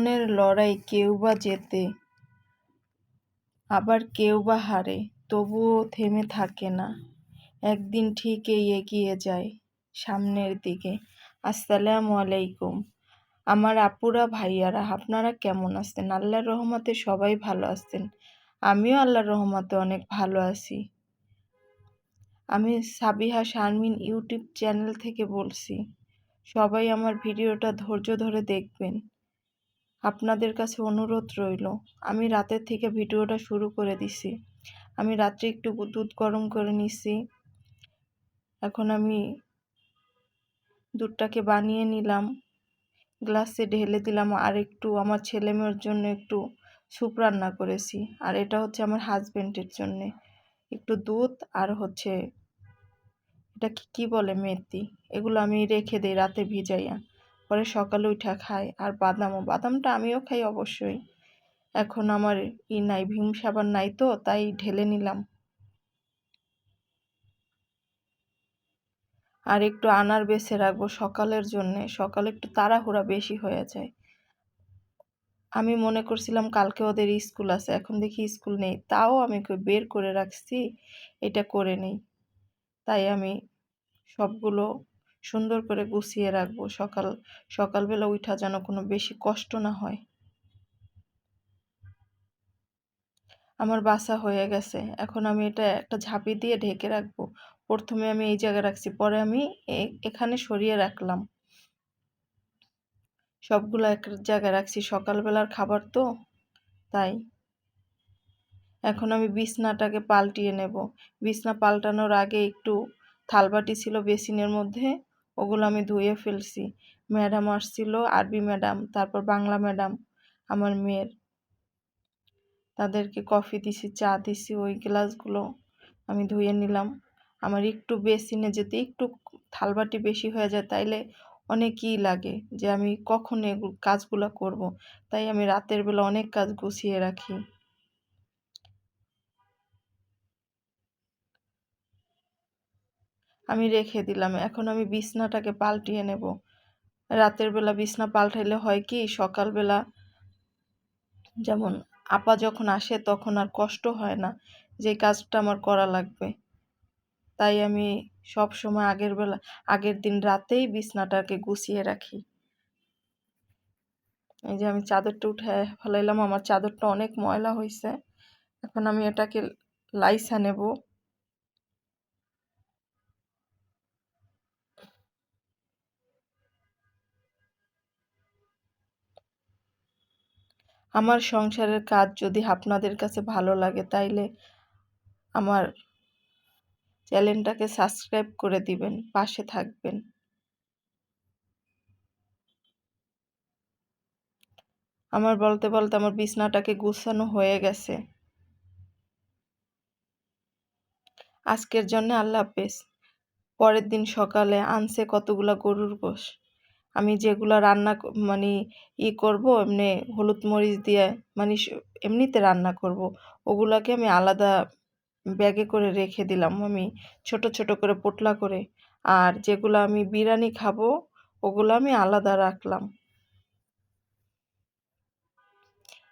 জীবনের লড়াই কেউ বা জেতে, আবার কেউ বা হারে, তবুও থেমে থাকে না। একদিন ঠিকই এগিয়ে যায় সামনের দিকে। আসসালামু আলাইকুম। আমার আপুরা, ভাইয়ারা, আপনারা কেমন আছেন? আল্লাহর রহমতে সবাই ভালো আছেন। আমিও আল্লাহর রহমতে অনেক ভালো আছি। আমি সাবিহা শারমিন ইউটিউব চ্যানেল থেকে বলছি, সবাই আমার ভিডিওটা ধৈর্য ধরে দেখবেন। আপনাদের কাছে অনুরোধ রইল, আমি রাতের থেকে ভিডিওটা শুরু করে দিছি। আমি রাত্রে একটু দুধ গরম করে নিছি। এখন আমি দুধটাকে বানিয়ে নিলাম, গ্লাসে ঢেলে দিলাম, আর একটু আমার ছেলে মেয়ের জন্য একটু স্যুপ রান্না করেছি। আর এটা হচ্ছে আমার হাজব্যান্ডের জন্যে। একটু দুধ আর হচ্ছে, এটা কি বলে মেথি? এগুলো আমি রেখে দিই রাতে ভিজাইয়া। পরে সকালে উঠা খাই আর বাদামও। বাদামটা আমিও খাই অবশ্যই। এখন আমার ই নাই, ভীম সাবান নাই তো, তাই ঢেলে নিলাম। আর একটু আনার বেছে রাখব সকালের জন্যে। সকালে একটু তাড়াহুড়া বেশি হয়ে যায়। আমি মনে করছিলাম কালকে ওদের স্কুল আছে, এখন দেখি স্কুল নেই। তাও আমি বের করে রাখছি, এটা করে নেই। তাই আমি সবগুলো সুন্দর করে গুছিয়ে রাখব। সকাল, সকালবেলা উঠা যেন কোনো বেশি কষ্ট না হয়। আমার বাসা হয়ে গেছে। এখন আমি এটা একটা ঝাঁপি দিয়ে ঢেকে রাখব। প্রথমে আমি এই জায়গায় রাখছি, পরে আমি এখানে সরিয়ে রাখলাম। সবগুলো এক জায়গায় রাখছি। সকালবেলার খাবার তো, তাই। এখন আমি বিছনাটাকে পাল্টিয়ে নেব। বিছনা পাল্টানোর আগে একটু থালবাটি ছিল বেসিনের মধ্যে ওগুলো আমি ধুয়ে ফেলছি। ম্যাডাম আসছিল, আরবি ম্যাডাম, তারপর বাংলা ম্যাডাম, আমার মেয়ের। তাদেরকে কফি দিছি, চা দিছি, ওই গ্লাসগুলো আমি ধুয়ে নিলাম। আমার একটু বেসিনে যদি একটু থালবাটি বেশি হয়ে যায়, তাইলে অনেকই লাগে যে আমি কখন এগুলো কাজগুলো করব। তাই আমি রাতের বেলা অনেক কাজ গুছিয়ে রাখি। আমি রেখে দিলাম, এখন আমি বিছনাটাকে পাল্টিয়ে নেব। রাতের বেলা বিছনা পাল্টাইলে হয় কি, সকালবেলা যেমন আপা যখন আসে তখন আর কষ্ট হয় না, যে কাজটা আমার করা লাগবে। তাই আমি সব সময় আগের বেলা, আগের দিন রাতেই বিছনাটাকে গুছিয়ে রাখি। এই যে আমি চাদরটা উঠে ফেলাইলাম, আমার চাদরটা অনেক ময়লা হয়েছে এখন আমি এটাকে লাইসা নেব। আমার সংসারের কাজ যদি আপনাদের কাছে ভালো লাগে, তাইলে আমার চ্যানেলটাকে সাবস্ক্রাইব করে দিবেন, পাশে থাকবেন। আমার বলতে বলতে আমার বিছনাটাকে গুছানো হয়ে গেছে। আজকের জন্য আল্লাহ হাফেজ। পরের দিন সকালে আনছে কতগুলা গরুর গোশ। আমি যেগুলো রান্না মানে ই করব, এমনি হলুদ মরিচ দিয়ে মানে এমনিতে রান্না করব, ওগুলাকে আমি আলাদা ব্যাগে করে রেখে দিলাম আমি, ছোট ছোট করে পোটলা করে। আর যেগুলো আমি বিরিয়ানি খাব, ওগুলো আমি আলাদা রাখলাম।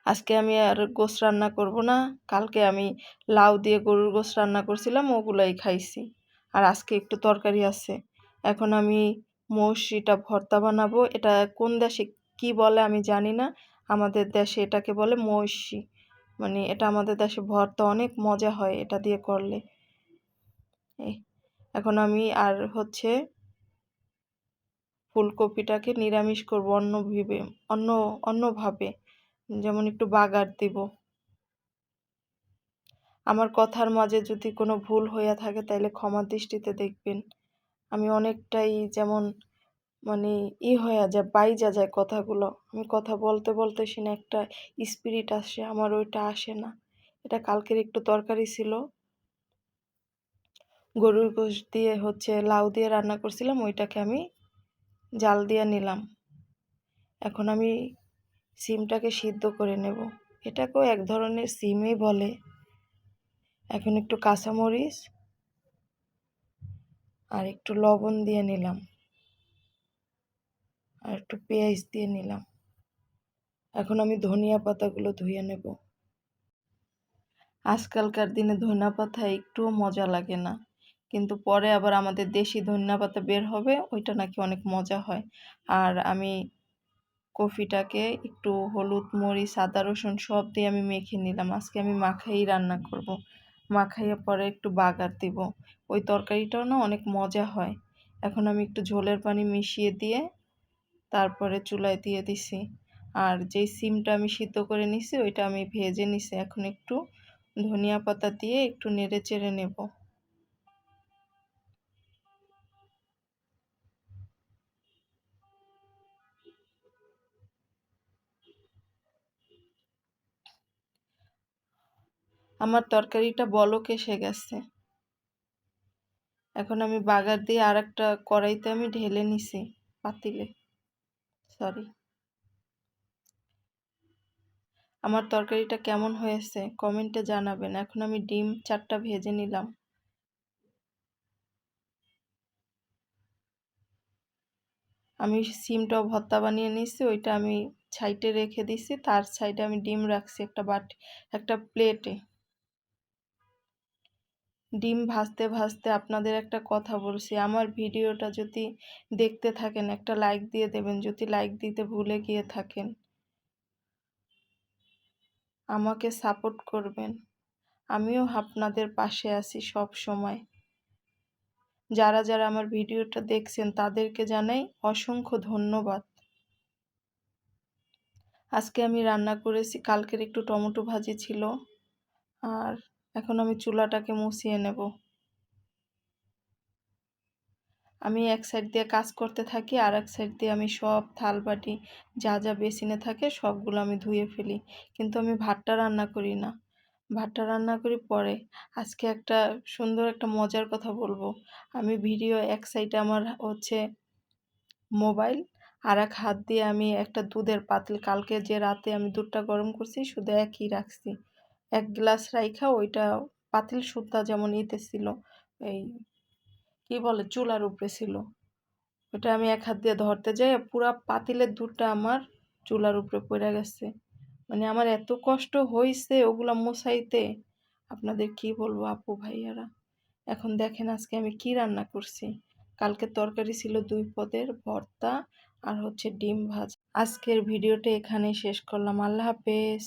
আজকে আমি আর গোস রান্না করব না, কালকে আমি লাউ দিয়ে গরুর গোস রান্না করছিলাম, ওগুলাই খাইছি। আর আজকে একটু তরকারি আছে। এখন আমি মৌসিটা ভর্তা বানাবো। এটা কোন দেশে কি বলে আমি জানি না। আমাদের দেশে এটাকে বলে মৌসি মানে এটা আমাদের দেশে ভর্তা অনেক মজা হয় এটা দিয়ে করলে। এখন আমি আর হচ্ছে ফুলকপিটাকে নিরামিষ করব অন্য ভিবে, অন্য, অন্যভাবে। যেমন একটু বাগার দিব। আমার কথার মাঝে যদি কোনো ভুল হইয়া থাকে তাইলে ক্ষমা দৃষ্টিতে দেখবেন। আমি অনেকটাই যেমন মানে ই হয়ে যায়, বাইজা যায় কথাগুলো। আমি কথা বলতে বলতে শুনে একটা স্পিরিট আসে, আমার ওইটা আসে না। এটা কালকের একটু তরকারি ছিল। গরুর গোশ দিয়ে হচ্ছে লাউ দিয়ে রান্না করছিলাম, ওইটাকে আমি জাল দিয়ে নিলাম। এখন আমি সিমটাকে সিদ্ধ করে নেব। এটাকেও এক ধরনের সিমই বলে। এখন একটু কাঁচামরিচ আর একটু লবণ দিয়ে নিলাম। আর একটু পেঁয়াজ দিয়ে নিলাম। এখন আমি ধনিয়া পাতাগুলো ধুয়ে নেব। আজকালকার দিনে ধনিয়া পাতা একটুও মজা লাগে না। কিন্তু পরে আবার আমাদের দেশি ধনিয়া পাতা বের হবে, ওইটা নাকি অনেক মজা হয়। আর আমি কফিটাকে একটু হলুদ, মরিচ, আদা, রসুন সব দিয়ে আমি মেখে নিলাম। আজকে আমি মাখাই রান্না করব। মাখাইয়ে পরে একটু বাগার দিব। ওই তরকারিটাও না অনেক মজা হয়। এখন আমি একটু ঝোলের পানি মিশিয়ে দিয়ে তারপরে চুলায় দিয়ে দিছি। আর যেই সিমটা আমি সিদ্ধ করে নিছি, ওইটা আমি ভেজে নিছি। এখন একটু ধনিয়া পাতা দিয়ে একটু নেড়ে চেড়ে নেব। আমার তরকারিটা বলক এসে গেছে। এখন আমি বাগার দিয়ে আর একটা কড়াইতে আমি ঢেলে নিছি, পাতিলে। সরি আমার তরকারিটা কেমন হয়েছে কমেন্টে জানাবেন। এখন আমি ডিম চারটা ভেজে নিলাম। আমি সিমটাও ভর্তা বানিয়ে নিছি, ওইটা আমি সাইডে রেখে দিছি। তার সাইডে আমি ডিম রাখছি একটা বাটি, একটা প্লেটে। ডিম ভাজতে ভাজতে আপনাদের একটা কথা বলছি। আমার ভিডিওটা যদি দেখতে থাকেন, একটা লাইক দিয়ে দেবেন, যদি লাইক দিতে ভুলে গিয়ে থাকেন, আমাকে সাপোর্ট করবেন। আমিও আপনাদের পাশে আছি সব সময়। যারা যারা আমার ভিডিওটা দেখছেন, তাদেরকে জানাই অসংখ্য ধন্যবাদ। আজকে আমি রান্না করেছি, কালকের একটু টমেটো ভাজি ছিল। আর এখন আমি চুলাটাকে মুছিয়ে নেব। আমি এক সাইড দিয়ে কাজ করতে থাকি, আর এক সাইড দিয়ে আমি সব থাল বাটি, যা যা বেসিনে থাকে সবগুলো আমি ধুয়ে ফেলি। কিন্তু আমি ভাতটা রান্না করি না। ভাতটা রান্না করি পরে। আজকে একটা সুন্দর একটা মজার কথা বলব। আমি ভিডিও এক সাইডে আমার হচ্ছে মোবাইল, আর এক হাত দিয়ে আমি একটা দুধের পাতিল। কালকে যে রাতে আমি দুধটা গরম করছি, শুধু একই রাখছি। এক গ্লাস রাইখা ওইটা পাতিল সুদ্ধা যেমন ইতে ছিল, এই কি বলে চুলার উপরে ছিল ওটা আমি এক হাত দিয়ে ধরতে যাই পুরা পাতিলের দুধটা আমার চুলার উপরে পড়ে গেছে। মানে আমার এত কষ্ট হয়েছে ওগুলা মশাইতে আপনাদের কি বলব আপু, ভাইয়ারা? এখন দেখেন আজকে আমি কি রান্না করছি। কালকে তরকারি ছিল দুই পদের ভর্তা আর হচ্ছে ডিম ভাজা। আজকের ভিডিওটা এখানেই শেষ করলাম। আল্লাহ হাফেজ।